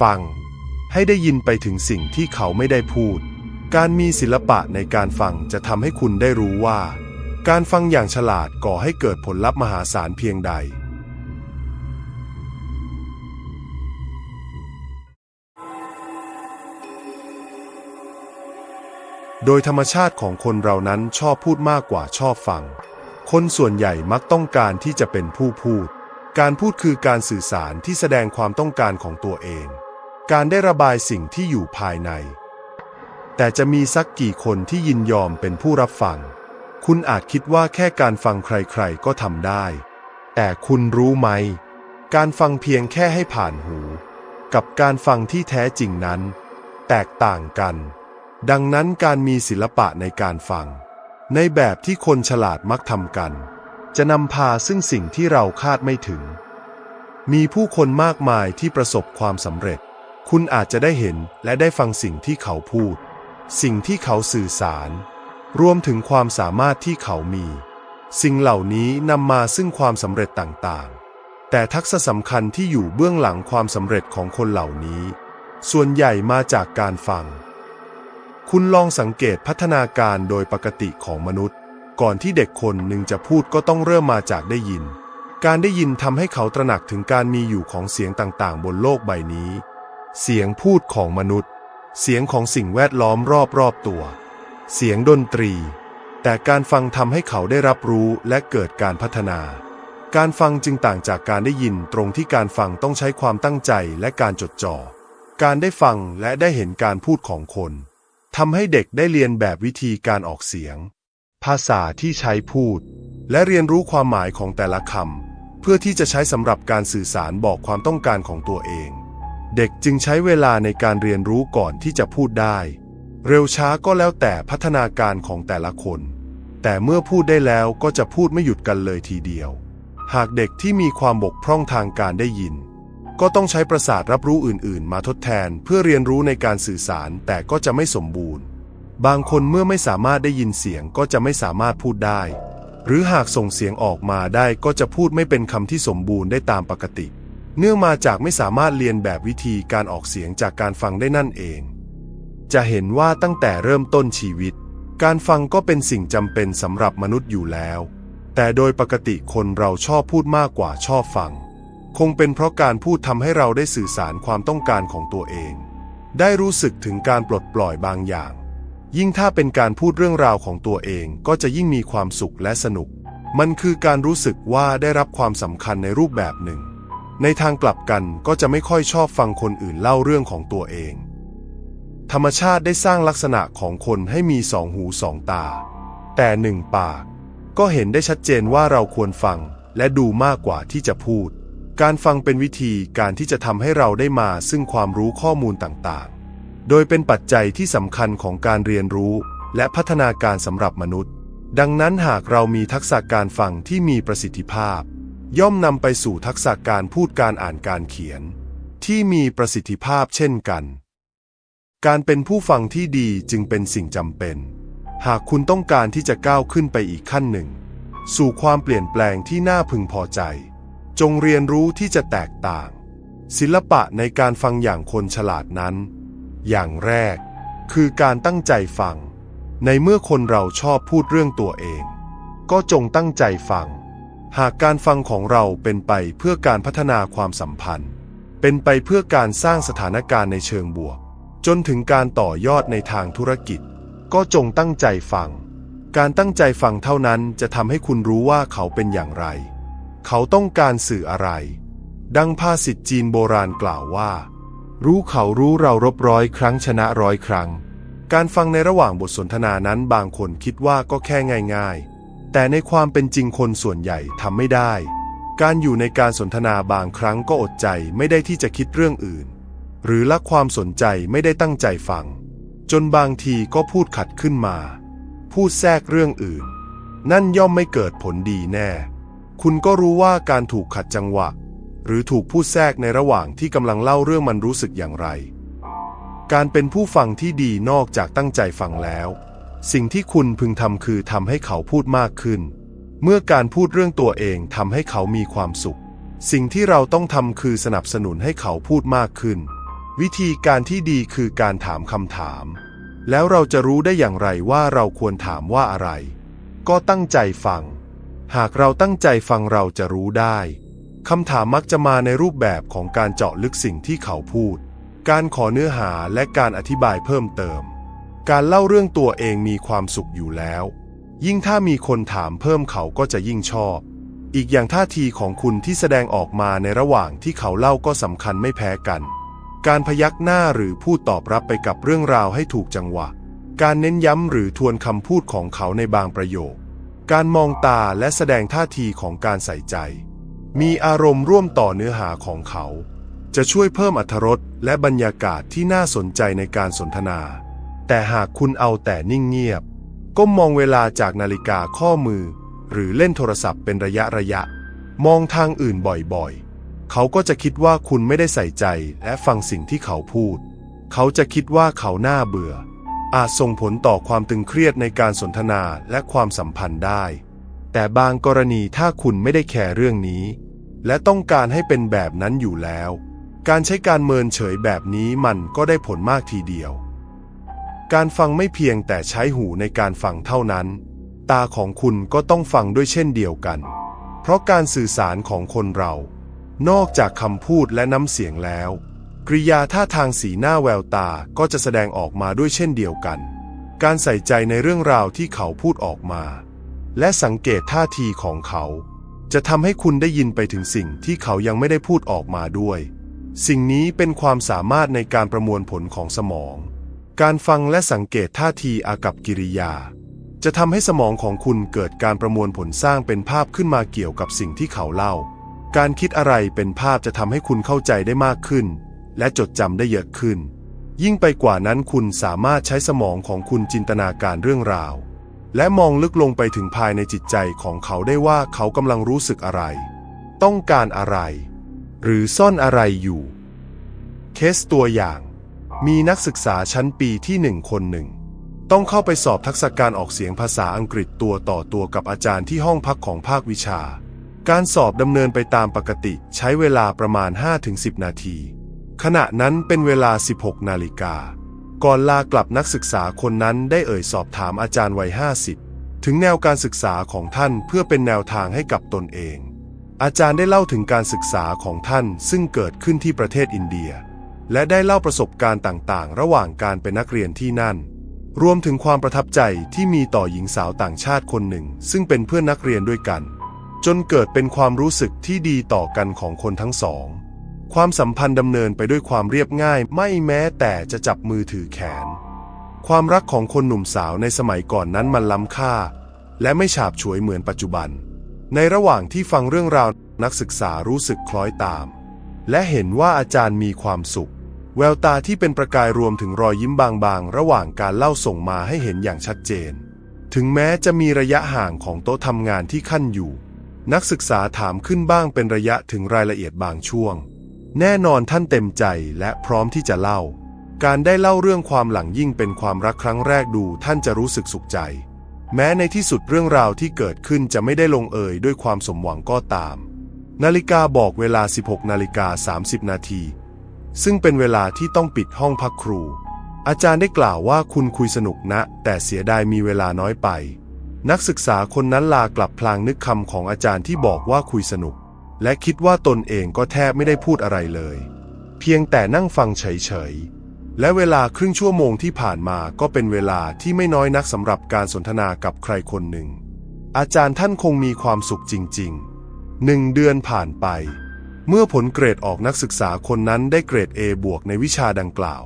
ฟัง ให้ได้ยินไปถึงสิ่งที่เขาไม่ได้พูด การมีศิลปะในการฟังจะทำให้คุณได้รู้ว่า การฟังอย่างฉลาดก่อให้เกิดผลลัพธ์มหาศาลเพียงใด โดยธรรมชาติของคนเรานั้นชอบพูดมากกว่าชอบฟัง คนส่วนใหญ่มักต้องการที่จะเป็นผู้พูดการพูดคือการสื่อสารที่แสดงความต้องการของตัวเอง การได้ระบายสิ่งที่อยู่ภายใน แต่จะมีสักกี่คนที่ยินยอมเป็นผู้รับฟัง คุณอาจคิดว่าแค่การฟังใครๆก็ทำได้ แต่คุณรู้ไหม การฟังเพียงแค่ให้ผ่านหู กับการฟังที่แท้จริงนั้น แตกต่างกัน ดังนั้นการมีศิลปะในการฟัง ในแบบที่คนฉลาดมักทำกัน จะนำพาซึ่งสิ่งที่เราคาดไม่ถึง มีผู้คนมากมายที่ประสบความสำเร็จ คุณอาจจะได้เห็นและได้ฟังสิ่งที่เขาพูด สิ่งที่เขาสื่อสาร รวมถึงความสามารถที่เขามี สิ่งเหล่านี้นำมาซึ่งความสำเร็จต่างๆ แต่ทักษะสำคัญที่อยู่เบื้องหลังความสำเร็จของคนเหล่านี้ ส่วนใหญ่มาจากการฟัง คุณลองสังเกตพัฒนาการโดยปกติของมนุษย์ ก่อนที่เด็กคนหนึ่งจะพูดก็ต้องเริ่มมาจากได้ยิน การได้ยินทำให้เขาตระหนักถึงการมีอยู่ของเสียงต่างๆ บนโลกใบนี้ เสียงพูดของมนุษย์ เสียงของสิ่งแวดล้อมรอบๆตัว เสียงดนตรี แต่การฟังทำให้เขาได้รับรู้และเกิดการพัฒนา การฟังจึงต่างจากการได้ยินตรงที่การฟังต้องใช้ความตั้งใจและการจดจ่อ การได้ฟังและได้เห็นการพูดของคนทำให้เด็กได้เรียนแบบวิธีการออกเสียง ภาษาที่ใช้พูด และเรียนรู้ความหมายของแต่ละคำเพื่อที่จะใช้สำหรับการสื่อสารบอกความต้องการของตัวเอง เด็กจึงใช้เวลาในการเรียนรู้ก่อนที่จะพูดได้ เร็วช้าก็แล้วแต่พัฒนาการของแต่ละคน แต่เมื่อพูดได้แล้วก็จะพูดไม่หยุดกันเลยทีเดียว หากเด็กที่มีความบกพร่องทางการได้ยิน ก็ต้องใช้ประสาทรับรู้อื่น ๆ มาทดแทนเพื่อเรียนรู้ในการสื่อสารแต่ก็จะไม่สมบูรณ์ บางคนเมื่อไม่สามารถได้ยินเสียงก็จะไม่สามารถพูดได้ หรือหากส่งเสียงออกมาได้ก็จะพูดไม่เป็นคำที่สมบูรณ์ได้ตามปกติ เนื่องมาจากไม่สามารถเรียนแบบวิธีการออกเสียงจากการฟังได้นั่นเอง จะเห็นว่าตั้งแต่เริ่มต้นชีวิต การฟังก็เป็นสิ่งจำเป็นสำหรับมนุษย์อยู่แล้ว แต่โดยปกติคนเราชอบพูดมากกว่าชอบฟัง คงเป็นเพราะการพูดทำให้เราได้สื่อสารความต้องการของตัวเอง ได้รู้สึกถึงการปลดปล่อยบางอย่าง ยิ่งถ้าเป็นการพูดเรื่องราวของตัวเองก็จะยิ่งมีความสุขและสนุก มันคือการรู้สึกว่าได้รับความสำคัญในรูปแบบหนึ่ง ในทางกลับกันก็จะไม่ค่อยชอบฟังคนอื่นเล่าเรื่องของตัวเอง ธรรมชาติได้สร้างลักษณะของคนให้มีสองหูสองตา แต่หนึ่งปาก ก็เห็นได้ชัดเจนว่าเราควรฟังและดูมากกว่าที่จะพูด การฟังเป็นวิธีการที่จะทำให้เราได้มาซึ่งความรู้ข้อมูลต่างๆ โดยเป็นปัจจัยที่สำคัญของการเรียนรู้และพัฒนาการสำหรับมนุษย์ ดังนั้นหากเรามีทักษะการฟังที่มีประสิทธิภาพ ย่อมนำไปสู่ทักษะการพูดการอ่านการเขียน ที่มีประสิทธิภาพเช่นกัน การเป็นผู้ฟังที่ดีจึงเป็นสิ่งจำเป็น หากคุณต้องการที่จะก้าวขึ้นไปอีกขั้นหนึ่ง สู่ความเปลี่ยนแปลงที่น่าพึงพอใจ จงเรียนรู้ที่จะแตกต่าง ศิลปะในการฟังอย่างคนฉลาดนั้น อย่างแรก คือการตั้งใจฟัง ในเมื่อคนเราชอบพูดเรื่องตัวเอง ก็จงตั้งใจฟัง หากการฟังของเราเป็นไปเพื่อการพัฒนาความสัมพันธ์ เป็นไปเพื่อการสร้างสถานการณ์ในเชิงบวก จนถึงการต่อยอดในทางธุรกิจ ก็จงตั้งใจฟัง การตั้งใจฟังเท่านั้นจะทำให้คุณรู้ว่าเขาเป็นอย่างไร เขาต้องการสื่ออะไร ดังภาษิตจีนโบราณกล่าวว่า รู้เขารู้เรารบร้อยครั้งชนะร้อยครั้ง การฟังในระหว่างบทสนทนานั้นบางคนคิดว่าก็แค่ง่าย ๆ แต่ในความเป็นจริงคนส่วนใหญ่ทำไม่ได้ การอยู่ในการสนทนาบางครั้งก็อดใจไม่ได้ที่จะคิดเรื่องอื่น หรือละความสนใจไม่ได้ตั้งใจฟัง จนบางทีก็พูดขัดขึ้นมา พูดแทรกเรื่องอื่น นั่นย่อมไม่เกิดผลดีแน่ คุณก็รู้ว่าการถูกขัดจังหวะ หรือถูกพูดแทรกในระหว่างที่กำลังเล่าเรื่องมันรู้สึกอย่างไร การเป็นผู้ฟังที่ดีนอกจากตั้งใจฟังแล้ว สิ่งที่คุณพึงทำคือทำให้เขาพูดมากขึ้น เมื่อการพูดเรื่องตัวเองทำให้เขามีความสุข สิ่งที่เราต้องทำคือสนับสนุนให้เขาพูดมากขึ้น วิธีการที่ดีคือการถามคำถาม แล้วเราจะรู้ได้อย่างไรว่าเราควรถามว่าอะไร ก็ตั้งใจฟัง หากเราตั้งใจฟังเราจะรู้ได้คำถามมักจะมาในรูปแบบของการเจาะลึกสิ่งที่เขาพูด การขอเนื้อหาและการอธิบายเพิ่มเติม การเล่าเรื่องตัวเองมีความสุขอยู่แล้ว ยิ่งถ้ามีคนถามเพิ่มเขาก็จะยิ่งชอบ อีกอย่างท่าทีของคุณที่แสดงออกมาในระหว่างที่เขาเล่าก็สำคัญไม่แพ้กัน การพยักหน้าหรือพูดตอบรับไปกับเรื่องราวให้ถูกจังหวะ การเน้นย้ำหรือทวนคำพูดของเขาในบางประโยค การมองตาและแสดงท่าทีของการใส่ใจ มีอารมณ์ร่วมต่อเนื้อหาของเขา จะช่วยเพิ่มอรรถรสและบรรยากาศที่น่าสนใจในการสนทนา แต่หากคุณเอาแต่นิ่งเงียบก้มมองเวลาจากนาฬิกาข้อมือ หรือเล่นโทรศัพท์เป็นระยะระยะ มองทางอื่นบ่อยๆ เขาก็จะคิดว่าคุณไม่ได้ใส่ใจและฟังสิ่งที่เขาพูด เขาจะคิดว่าเขาหน้าเบื่อ อาจส่งผลต่อความตึงเครียดในการสนทนาและความสัมพันธ์ได้ แต่บางกรณีถ้าคุณไม่ได้แคร์เรื่องนี้ และต้องการให้เป็นแบบนั้นอยู่แล้ว การใช้การเมินเฉยแบบนี้มันก็ได้ผลมากทีเดียว การฟังไม่เพียงแต่ใช้หูในการฟังเท่านั้น ตาของคุณก็ต้องฟังด้วยเช่นเดียวกัน เพราะการสื่อสารของคนเรา นอกจากคำพูดและน้ำเสียงแล้ว กริยาท่าทางสีหน้าแววตาก็จะแสดงออกมาด้วยเช่นเดียวกัน การใส่ใจในเรื่องราวที่เขาพูดออกมา และสังเกตท่าทีของเขา จะทำให้คุณได้ยินไปถึงสิ่งที่เขายังไม่ได้พูดออกมาด้วย สิ่งนี้เป็นความสามารถในการประมวลผลของสมอง การฟังและสังเกตท่าทีอากับกิริยา จะทำให้สมองของคุณเกิดการประมวลผลสร้างเป็นภาพขึ้นมาเกี่ยวกับสิ่งที่เขาเล่า การคิดอะไรเป็นภาพจะทำให้คุณเข้าใจได้มากขึ้น และจดจำได้เยอะขึ้น ยิ่งไปกว่านั้นคุณสามารถใช้สมองของคุณจินตนาการเรื่องราว และมองลึกลงไปถึงภายในจิตใจของเขาได้ว่าเขากำลังรู้สึกอะไร ต้องการอะไร หรือซ่อนอะไรอยู่ เคสตัวอย่าง มีนักศึกษาชั้นปีที่หนึ่งคนหนึ่ง ต้องเข้าไปสอบทักษะการออกเสียงภาษาอังกฤษตัวต่อตัวกับอาจารย์ที่ห้องพักของภาควิชา การสอบดำเนินไปตามปกติใช้เวลาประมาณ 5-10 นาที ขณะนั้นเป็นเวลา 16 นาฬิกา ก่อนลากลับนักศึกษาคนนั้นได้เอ่ยสอบถามอาจารย์วัย 50 ถึงแนวการศึกษาของท่านเพื่อเป็นแนวทางให้กับตนเอง อาจารย์ได้เล่าถึงการศึกษาของท่านซึ่งเกิดขึ้นที่ประเทศอินเดีย และได้เล่าประสบการณ์ต่างๆ ระหว่างการเป็นนักเรียนที่นั่น รวมถึงความประทับใจที่มีต่อหญิงสาวต่างชาติคนหนึ่ง ซึ่งเป็นเพื่อนนักเรียนด้วยกัน จนเกิดเป็นความรู้สึกที่ดีต่อกันของคนทั้งสอง ความสัมพันธ์ดำเนินไปด้วยความเรียบง่าย ไม่แม้แต่จะจับมือถือแขน ความรักของคนหนุ่มสาวในสมัยก่อนนั้นมันล้ำค่า และไม่ฉาบฉวยเหมือนปัจจุบัน ในระหว่างที่ฟังเรื่องราวนักศึกษารู้สึกคล้อยตาม และเห็นว่าอาจารย์มีความสุข แววตาที่เป็นประกายรวมถึงรอยยิ้มบางๆ ระหว่างการเล่าส่งมาให้เห็นอย่างชัดเจน ถึงแม้จะมีระยะห่างของโต๊ะทำงานที่ขั้นอยู่ นักศึกษาถามขึ้นบ้างเป็นระยะถึงรายละเอียดบางช่วง แน่นอนท่านเต็มใจและพร้อมที่จะเล่า การได้เล่าเรื่องความหลังยิ่งเป็นความรักครั้งแรกดูท่านจะรู้สึกสุขใจ แม้ในที่สุดเรื่องราวที่เกิดขึ้นจะไม่ได้ลงเอยด้วยความสมหวังก็ตาม นาฬิกาบอกเวลา 16นาฬิกา30นาที ซึ่งเป็นเวลาที่ต้องปิดห้องพักครู อาจารย์ได้กล่าวว่าคุณคุยสนุกนะ แต่เสียดายมีเวลาน้อยไป นักศึกษาคนนั้นลากลับพลางนึกคำของอาจารย์ที่บอกว่าคุยสนุก และคิดว่าตนเองก็แทบไม่ได้พูดอะไรเลย เพียงแต่นั่งฟังเฉยๆ และเวลาครึ่งชั่วโมงที่ผ่านมาก็เป็นเวลาที่ไม่น้อยนักสำหรับการสนทนากับใครคนหนึ่ง อาจารย์ท่านคงมีความสุขจริงๆหนึ่งเดือนผ่านไป เมื่อผลเกรดออกนักศึกษาคนนั้นได้เกรด A บวกในวิชาดังกล่าว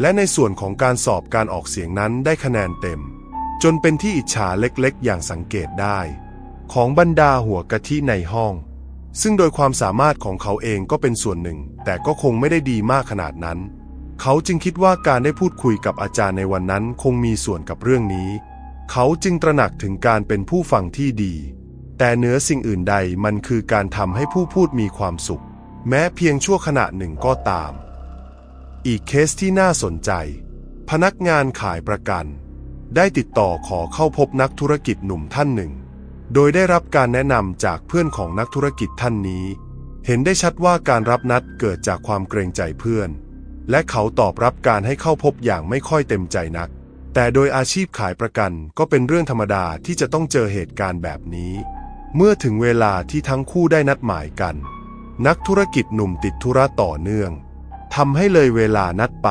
และในส่วนของการสอบการออกเสียงนั้นได้คะแนนเต็ม จนเป็นที่อิจฉาเล็กๆ อย่างสังเกตได้ ของบรรดาหัวกะทิในห้อง ซึ่งโดยความสามารถของเขาเองก็เป็นส่วนหนึ่ง แต่ก็คงไม่ได้ดีมากขนาดนั้น เขาจึงคิดว่าการได้พูดคุยกับอาจารย์ในวันนั้นคงมีส่วนกับเรื่องนี้ เขาจึงตระหนักถึงการเป็นผู้ฟังที่ดี แต่เหนือสิ่งอื่นใดมันคือการทำให้ผู้พูดมีความสุข แม้เพียงชั่วขณะหนึ่งก็ตาม อีกเคสที่น่าสนใจ พนักงานขายประกัน ได้ติดต่อขอเข้าพบนักธุรกิจหนุ่มท่านหนึ่ง โดยได้รับการแนะนำจากเพื่อนของนักธุรกิจท่านนี้ เห็นได้ชัดว่าการรับนัดเกิดจากความเกรงใจเพื่อน และเขาตอบรับการให้เข้าพบอย่างไม่ค่อยเต็มใจนัก แต่โดยอาชีพขายประกันก็เป็นเรื่องธรรมดาที่จะต้องเจอเหตุการณ์แบบนี้ เมื่อถึงเวลาที่ทั้งคู่ได้นัดหมายกัน นักธุรกิจหนุ่มติดธุระต่อเนื่องทำให้เลยเวลานัดไป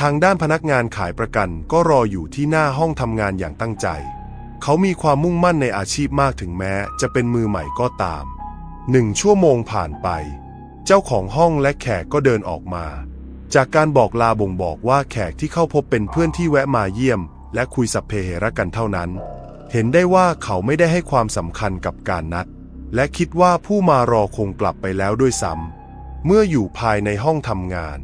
ทางด้านพนักงานขายประกันก็รออยู่ที่หน้าห้องทำงานอย่างตั้งใจ เขามีความมุ่งมั่นในอาชีพมากถึงแม้จะเป็นมือใหม่ก็ตามหนึ่งชั่วโมงผ่านไป เจ้าของห้องและแขกก็เดินออกมา จากการบอกลาบ่งบอกว่าแขกที่เข้าพบเป็นเพื่อนที่แวะมาเยี่ยม และคุยสัพเพเหระกันเท่านั้น เห็นได้ว่าเขาไม่ได้ให้ความสำคัญกับการนัด และคิดว่าผู้มารอคงกลับไปแล้วด้วยซ้ำเมื่ออยู่ภายในห้องทำงาน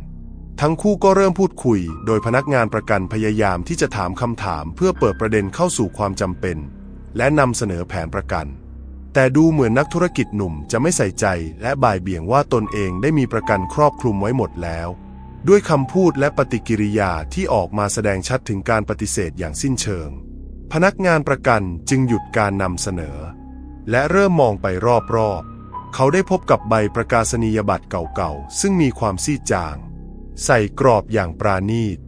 ทั้งคู่ก็เริ่มพูดคุย โดยพนักงานประกันพยายามที่จะถามคำถามเพื่อเปิดประเด็นเข้าสู่ความจำเป็น และนำเสนอแผนประกัน แต่ดูเหมือนนักธุรกิจหนุ่มจะไม่ใส่ใจและบ่ายเบี่ยงว่าตนเองได้มีประกันครอบคลุมไว้หมดแล้ว ด้วยคำพูดและปฏิกิริยาที่ออกมาแสดงชัดถึงการปฏิเสธอย่างสิ้นเชิง พนักงานประกันจึงหยุดการนำเสนอ และเริ่มมองไปรอบๆ เขาได้พบกับใบประกาศนียบัตรเก่าๆ ซึ่งมีความซีดจาง ใส่กรอบอย่างปราณีต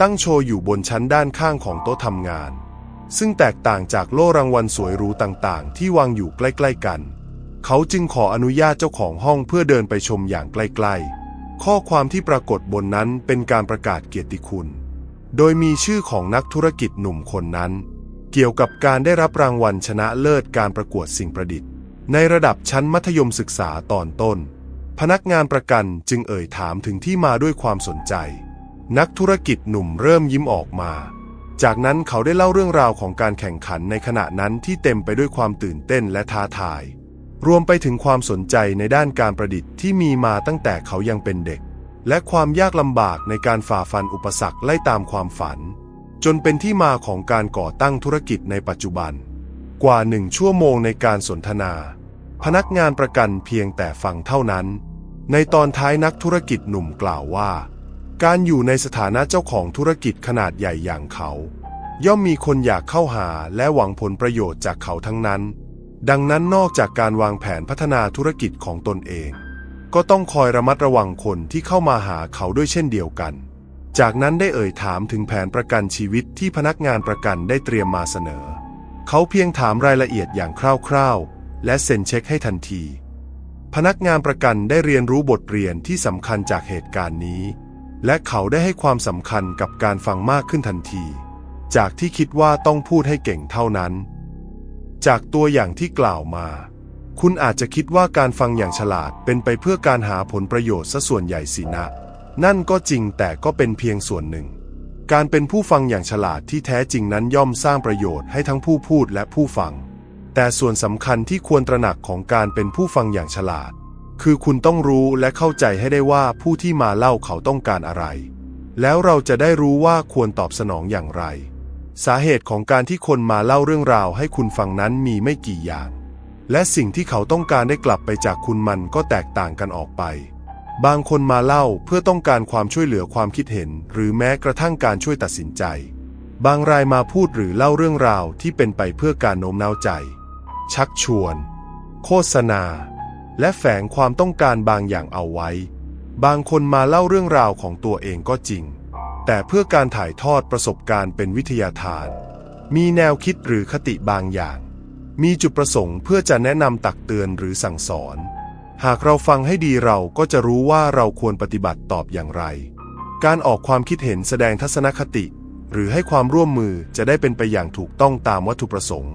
ตั้งโชว์อยู่บนชั้นด้านข้างของโต๊ะทำงาน ซึ่งแตกต่างจากโล่รางวัลสวยหรูต่างๆ ที่วางอยู่ใกล้ๆกัน เขาจึงขออนุญาตเจ้าของห้องเพื่อเดินไปชมอย่างใกล้ๆ ข้อความที่ปรากฏบนนั้นเป็นการประกาศเกียรติคุณ โดยมีชื่อของนักธุรกิจหนุ่มคนนั้น เกี่ยวกับการได้รับรางวัลชนะเลิศการประกวดสิ่งประดิษฐ์ ในระดับชั้นมัธยมศึกษาตอนต้น พนักงานประกันจึงเอ่ยถามถึงที่มาด้วยความสนใจ นักธุรกิจหนุ่มเริ่มยิ้มออกมา จากนั้นเขาได้เล่าเรื่องราวของการแข่งขันในขณะนั้นที่เต็มไปด้วยความตื่นเต้นและท้าทาย รวมไปถึงความสนใจในด้านการประดิษฐ์ที่มีมาตั้งแต่เขายังเป็นเด็ก และความยากลำบากในการฝ่าฟันอุปสรรคไล่ตามความฝัน จนเป็นที่มาของการก่อตั้งธุรกิจในปัจจุบัน กว่าหนึ่งชั่วโมงในการสนทนา พนักงานประกันเพียงแต่ฟังเท่านั้น ในตอนท้ายนักธุรกิจหนุ่มกล่าวว่า การอยู่ในสถานะเจ้าของธุรกิจขนาดใหญ่อย่างเขา ย่อมมีคนอยากเข้าหาและหวังผลประโยชน์จากเขาทั้งนั้น ดังนั้นนอกจากการวางแผนพัฒนาธุรกิจของตนเอง ก็ต้องคอยระมัดระวังคนที่เข้ามาหาเขาด้วยเช่นเดียวกัน จากนั้นได้เอ่ยถามถึงแผนประกันชีวิตที่พนักงานประกันได้เตรียมมาเสนอ เขาเพียงถามรายละเอียดอย่างคร่าวๆ และเซ็นเช็คให้ทันที พนักงานประกันได้เรียนรู้บทเรียนที่สำคัญจากเหตุการณ์นี้ และเขาได้ให้ความสำคัญกับการฟังมากขึ้นทันที จากที่คิดว่าต้องพูดให้เก่งเท่านั้น จากตัวอย่างที่กล่าวมา คุณอาจจะคิดว่าการฟังอย่างฉลาดเป็นไปเพื่อการหาผลประโยชน์ซะส่วนใหญ่สินะ นั่นก็จริงแต่ก็เป็นเพียงส่วนหนึ่ง การเป็นผู้ฟังอย่างฉลาดที่แท้จริงนั้นย่อมสร้างประโยชน์ให้ทั้งผู้พูดและผู้ฟัง แต่ส่วนสำคัญที่ควรตระหนักของการเป็นผู้ฟังอย่างฉลาด คือคุณต้องรู้และเข้าใจให้ได้ว่าผู้ที่มาเล่าเขาต้องการอะไร แล้วเราจะได้รู้ว่าควรตอบสนองอย่างไร สาเหตุของการที่คนมาเล่าเรื่องราวให้คุณฟังนั้นมีไม่กี่อย่าง และสิ่งที่เขาต้องการได้กลับไปจากคุณมันก็แตกต่างกันออกไป บางคนมาเล่าเพื่อต้องการความช่วยเหลือความคิดเห็น หรือแม้กระทั่งการช่วยตัดสินใจ บางรายมาพูดหรือเล่าเรื่องราวที่เป็นไปเพื่อการโน้มน้าวใจ ชักชวน โฆษณา และแฝงความต้องการบางอย่างเอาไว้ บางคนมาเล่าเรื่องราวของตัวเองก็จริง แต่เพื่อการถ่ายทอดประสบการณ์เป็นวิทยาทาน มีแนวคิดหรือคติบางอย่าง มีจุดประสงค์เพื่อจะแนะนำตักเตือนหรือสั่งสอน หากเราฟังให้ดีเราก็จะรู้ว่าเราควรปฏิบัติตอบอย่างไร การออกความคิดเห็นแสดงทัศนคติ หรือให้ความร่วมมือจะได้เป็นไปอย่างถูกต้องตามวัตถุประสงค์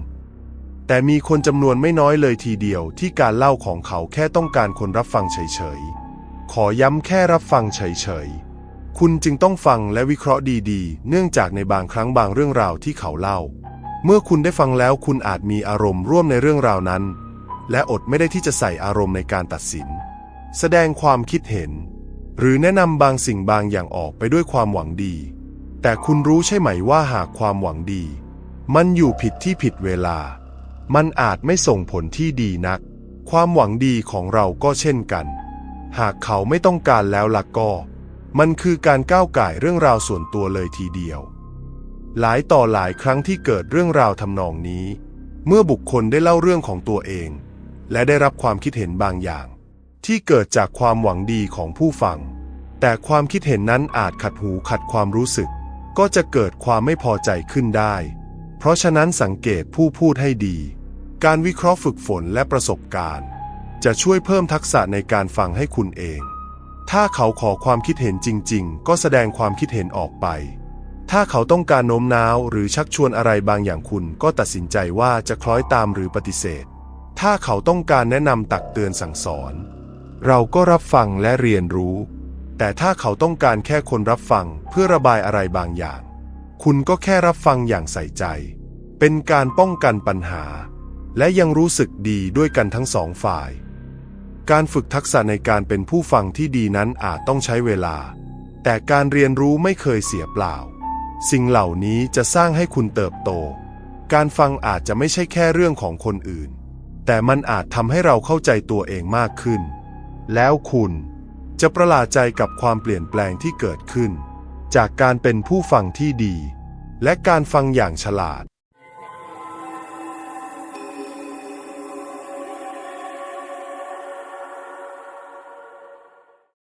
แต่มีคนจำนวนไม่น้อยเลยทีเดียวที่การเล่าของเขาแค่ต้องการคนรับฟังเฉยๆ ขอย้ำแค่รับฟังเฉยๆ คุณจึงต้องฟังและวิเคราะห์ดีๆ เนื่องจากในบางครั้งบางเรื่องราวที่เขาเล่า เมื่อคุณได้ฟังแล้วคุณอาจมีอารมณ์ร่วมในเรื่องราวนั้น และอดไม่ได้ที่จะใส่อารมณ์ในการตัดสิน แสดงความคิดเห็น หรือแนะนำบางสิ่งบางอย่างออกไปด้วยความหวังดี แต่คุณรู้ใช่ไหมว่าหากความหวังดี มันอยู่ผิดที่ผิดเวลา มันอาจไม่ส่งผลที่ดีนัก ความหวังดีของเราก็เช่นกัน หากเขาไม่ต้องการแล้วล่ะก็ มันคือการก้าวไก่เรื่องราวส่วนตัวเลยทีเดียว หลายต่อหลายครั้งที่เกิดเรื่องราวทำนองนี้เมื่อบุคคลได้เล่าเรื่องของตัวเอง และได้รับความคิดเห็นบางอย่าง ที่เกิดจากความหวังดีของผู้ฟัง แต่ความคิดเห็นนั้นอาจขัดหูขัดความรู้สึก ก็จะเกิดความไม่พอใจขึ้นได้ เพราะฉะนั้นสังเกตผู้พูดให้ดี การวิเคราะห์ฝึกฝนและประสบการณ์ จะช่วยเพิ่มทักษะในการฟังให้คุณเอง ถ้าเขาขอความคิดเห็นจริง ๆ ก็แสดงความคิดเห็นออกไปถ้าเขาต้องการโน้มน้าวหรือชักชวนอะไรบางอย่างคุณก็ตัดสินใจว่าจะคล้อยตามหรือปฏิเสธ ถ้าเขาต้องการแนะนำตักเตือนสั่งสอน เราก็รับฟังและเรียนรู้ แต่ถ้าเขาต้องการแค่คนรับฟังเพื่อระบายอะไรบางอย่าง คุณก็แค่รับฟังอย่างใส่ใจ เป็นการป้องกันปัญหา และยังรู้สึกดีด้วยกันทั้งสองฝ่าย การฝึกทักษะในการเป็นผู้ฟังที่ดีนั้นอาจต้องใช้เวลา แต่การเรียนรู้ไม่เคยเสียเปล่า สิ่งเหล่านี้จะสร้างให้คุณเติบโต การฟังอาจจะไม่ใช่แค่เรื่องของคนอื่น แต่มันอาจทำให้เราเข้าใจตัวเองมากขึ้น แล้วคุณจะประหลาดใจกับความเปลี่ยนแปลงที่เกิดขึ้น จากการเป็นผู้ฟังที่ดี และการฟังอย่างฉลาด